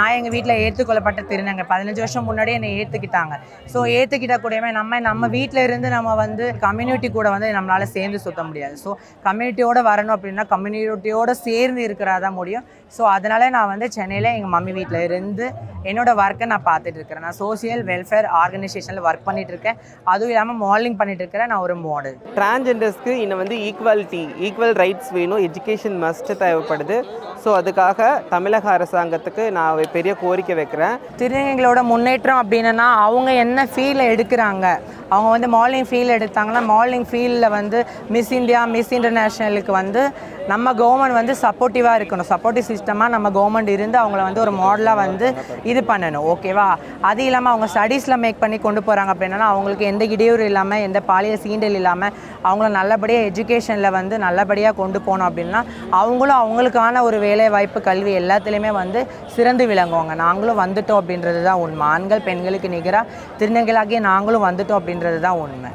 நான் எங்கள் வீட்டில் ஏற்றுக்கொள்ளப்பட்ட திருநங்க. பதினஞ்சு வருஷம் முன்னாடி என்னை ஏற்றுக்கிட்டாங்க ஸோ ஏற்றுக்கிட்ட கூடயுமே நம்ம நம்ம வீட்டில் இருந்து நம்ம வந்து கம்யூனிட்டி கூட வந்து நம்மளால் சேர்ந்து சுத்த முடியாது. ஸோ கம்யூனிட்டியோடு வரணும் அப்படின்னா கம்யூனிட்டியோடு சேர்ந்து இருக்கிறதா முடியும். ஸோ அதனால நான் வந்து சென்னையில் எங்கள் மம்மி வீட்டில் இருந்து என்னோட ஒர்க்கை நான் பார்த்துட்டு இருக்கிறேன். நான் சோசியல் வெல்ஃபேர் ஆர்கனைசேஷனில் ஒர்க் பண்ணிட்டு இருக்கேன் அதுவும் இல்லாமல் மாடலிங் பண்ணிட்டு இருக்கிறேன் நான் ஒரு மாடல் டிரான்ஜெண்டர்ஸ்க்கு இன்னும் வந்து ஈக்குவாலிட்டி ஈக்குவல் ரைட்ஸ் வேணும். எஜுகேஷன் மஸ்ட் தேவைப்படுது. ஸோ அதுக்காக தமிழக அரசாங்கத்துக்கு நான் பெரிய கோரிக்கை வைக்கிறேன். திருநங்கைகளோட முன்னேற்றம் அப்படின்னா அவங்க என்ன ஃபீல்டில் எடுக்கிறாங்க? அவங்க வந்து மார்னிங் ஃபீல் எடுத்தாங்கன்னா மார்னிங் ஃபீல்டில் வந்து மிஸ் இந்தியா மிஸ் இன்டர்நேஷ்னலுக்கு வந்து நம்ம கவர்மெண்ட் வந்து சப்போர்ட்டிவாக இருக்கணும். சப்போர்ட்டிவ் சிஸ்டமாக நம்ம கவர்மெண்ட் இருந்து அவங்கள வந்து ஒரு மாடலாக வந்து இது பண்ணணும். ஓகேவா அது இல்லாமல் அவங்க ஸ்டடீஸில் மேக் பண்ணி கொண்டு போகிறாங்க அப்படின்னா அவங்களுக்கு எந்த இடையூறு இல்லாமல் எந்த பாலியல் சீண்டல் இல்லாமல் அவங்கள நல்லபடியாக எஜுகேஷனில் வந்து நல்லபடியாக கொண்டு போகணும் அப்படின்னா அவங்களும் அவங்களுக்கான ஒரு வேலை வாய்ப்பு கல்வி எல்லாத்துலேயுமே வந்து சிறந்து விளங்குவாங்க. நாங்களும் வந்துட்டோம் அப்படின்றது தான் உண்மை. ஆண்கள் பெண்களுக்கு நிகராக திருநங்கைகளாகிய நாங்களும் வந்துட்டோம் அப்படின்றது தான் உண்மை.